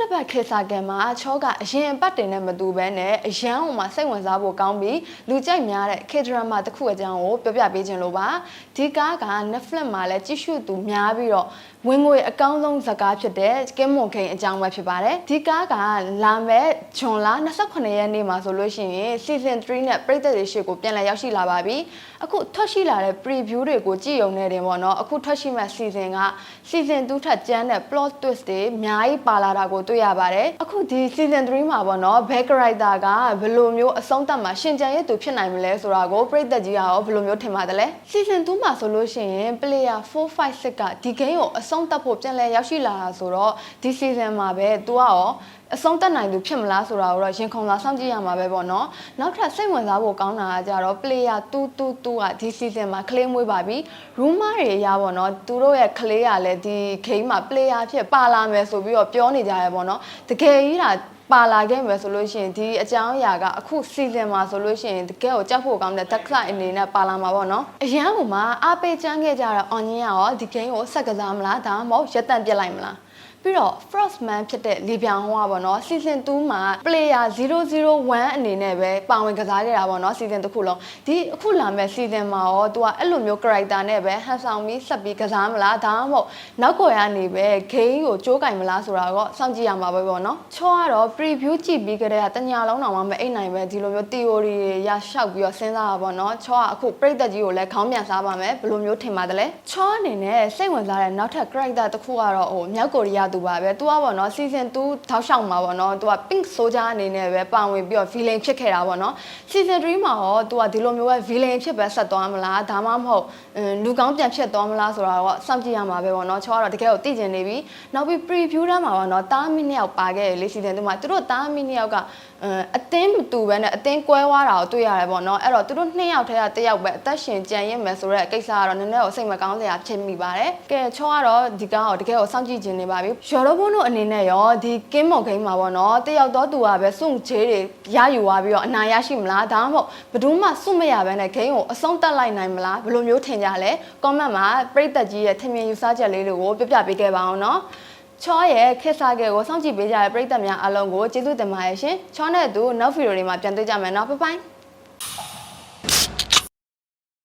တစ်ပတ်ခေတ်စာကန်မှာချောကအရင်အပတ်တင်နဲ့မတူဘဲနဲ့အရန်ဟိုမှာစိတ်ဝင်စားဖို့ကောင်းပြီးလူကြိုက်များတဲ့ခေတ်ဒရမာတစ်ခုအကြောင်းကိုပြောပြပေးခြင်းလို့ပါဒီကားက Netflix မှာလည်းကြည့်ရှုသူများပြီးတော့ ဝင်ငွေအကောင်းဆုံးဇာတ်ကားဖြစ်တဲ့ကင်းမွန်ခိန်အကြောင်းပဲဖြစ်ပါတယ်ဒီကားကလာမဲ့ဂျွန်လ28ရက်နေ့မှာဆိုလို့ရှိရင် season 3နဲ့ပြည်သက်တွေရှေ့ကိုပြန်လည်ရောက်ရှိလာပါပြီအခုထွက်ရှိလာတဲ့ preview တွေကိုကြည့်ရုံနဲ့တင်ပေါ့နော်အခုထွက်ရှိမဲ့ season က season 2ထက်ကျန်းတဲ့ plot twist တွေအများကြီးပါလာတာကိုတွေ့ရပါတယ်အခုဒီ season 3မှာပေါ့နော် back character ကဘယ်လိုမျိုးအဆုံးသတ်မှာရှင်ကျန်ရဲ့သူဖြစ်နိုင်မလဲဆိုတာကိုပြည်သက်ကြီးကရောဘယ်လိုမျိုးထင်ပါတယ်လဲ season 2မှာဆိုလို့ရှိရင် player 456ကဒီ game ကိုအဆုံးသတ်ဖို့ပြန်လည်ရောက်ရှိလာတာဆိုတော့ဒီ season မှာပဲ तू ကရောအဆုံးတက်နိုင်သူဖြစ်မလားဆိုတာကိုတော့ရင်ခုန်လာစောင့်ကြည့်ရမှာပဲပေါ့နော်နောက်ထပ်စိတ်ဝင်စားဖို့ကောင်းတာကကြတော့ player 222ကဒီ season မှာ claim မွေးပါပြီ rumor တွေအရပေါ့နော်သူတို့ရဲ့ claim ကလည်းဒီ game မှာ player ဖြစ်ပါလာမယ်ဆိုပြီးတော့ပြောနေကြရပေါ့နော်တကယ်ကြီးတာ ပါလာခဲ့မယ်ဆိုလို့ရှိရင်ဒီအကြောင်းအရာကအခု season မှာဆိုလို့ရှိရင်တကယ်ကိုကြောက်ဖို့ကောင်းတဲ့ dark side အနေနဲ့ပါလာမှာပေါ့နော်အရန်ဟိုမှာအားပေးချမ်းခဲ့ကြတဲ့ onion ရောဒီ game ကိုဆက်ကစားမလားဒါမှမဟုတ်ရက်တန့်ပြစ်လိုက်မလား ပြီးတော့ Frostman ဖြစ်တဲ့လီပြောင်ဟောပါတော့ season 2မှာ player 001အနေနဲ့ပဲပါဝင်ကစားခဲ့တာပေါ့နော် season တစ်ခုလုံးဒီအခုလာမဲ့ season မှာရော तू ကအဲ့လိုမျိုး character နဲ့ပဲဟန်ဆောင်ပြီးဆက်ပြီးကစားမလားဒါမှမဟုတ်နောက်ကိုရကနေပဲ game ကိုကြိုးကင်မလားဆိုတာတော့စောင့်ကြည့်ရမှာပဲပေါ့နော်ချောကတော့ preview ကြည့်ပြီးကြတဲ့တညာလုံးတော့မှမအိတ်နိုင်ပဲဒီလိုမျိုး theory တွေရရှောက်ပြီးတော့စဉ်းစားတာပေါ့နော်ချောကအခုပြိသက်ကြီးကိုလည်းခေါင်းပြန်စားပါမယ်ဘယ်လိုမျိုးထင်ပါတယ်လဲချောအနေနဲ့စိတ်ဝင်စားတဲ့နောက်ထပ် character တစ်ခုကတော့ဟိုမြောက်ကိုရီးယားသူပါပဲသူကပေါ့နော် season 2ထောက်လျှောက်မှာပေါ့နော်သူက pink soldier အနေနဲ့ပဲပါဝင်ပြီးတော့ villain ဖြစ်ခဲ့တာပေါ့နော် season 3မှာရောသူကဒီလိုမျိုးပဲ villain ဖြစ်ပဲဆက်သွားမလားဒါမှမဟုတ်လူကောင်းပြန်ဖြစ်သွားမလားဆိုတာတော့စောင့်ကြည့်ရမှာပဲပေါ့နော်ချောကတော့တကယ်ကိုသိကျင်နေပြီနောက်ပြီး preview တန်းမှာပေါ့နော်တားမီနှစ်ယောက်ပါခဲ့လေ season 2မှာသူတို့တားမီနှစ်ယောက်ကအတင်းမတူပဲနဲ့အတင်းကွဲသွားတာကိုတွေ့ရတယ်ပေါ့နော်အဲ့တော့သူတို့နှစ်ယောက်ထဲကတစ်ယောက်ပဲအသက်ရှင်ကြံရစ်မယ်ဆိုတဲ့ကိစ္စကတော့နည်းနည်းကိုစိတ်မကောင်းစရာဖြစ်မိပါတယ်ကဲချောကတော့ဒီကောင်ကိုတကယ်ကိုစောင့်ကြည့်ခြင်းနေပါပြီရော်ရိုဘုန်းတို့အနေနဲ့ရောဒီကင်းမော်ဂိမ်းမှာပေါ့နော်တယောက်တော့သူကပဲစွန့်ချေးတွေရယူသွားပြီးတော့အနာရရှိမလားဒါမှမဟုတ်ဘယ်သူမှစွန့်မရဘဲနဲ့ဂိမ်းကိုအဆုံးတက်လိုက်နိုင်မလားဘယ်လိုမျိုးထင်ကြလဲ comment မှာပရိသတ်ကြီးရဲ့ထင်မြင်ယူဆချက်လေးတွေကိုပြပြပေးခဲ့ပါအောင်နော်ချောရဲ့ခက်စားကဲကိုစောင့်ကြည့်ပေးကြတဲ့ပရိသတ်များအားလုံးကိုကျေးဇူးတင်ပါတယ်ရှင်ချောနဲ့အတူနောက်ဗီဒီယိုတွေမှာပြန်တွေ့ကြမယ်နော်ဘိုင်ဘိုင်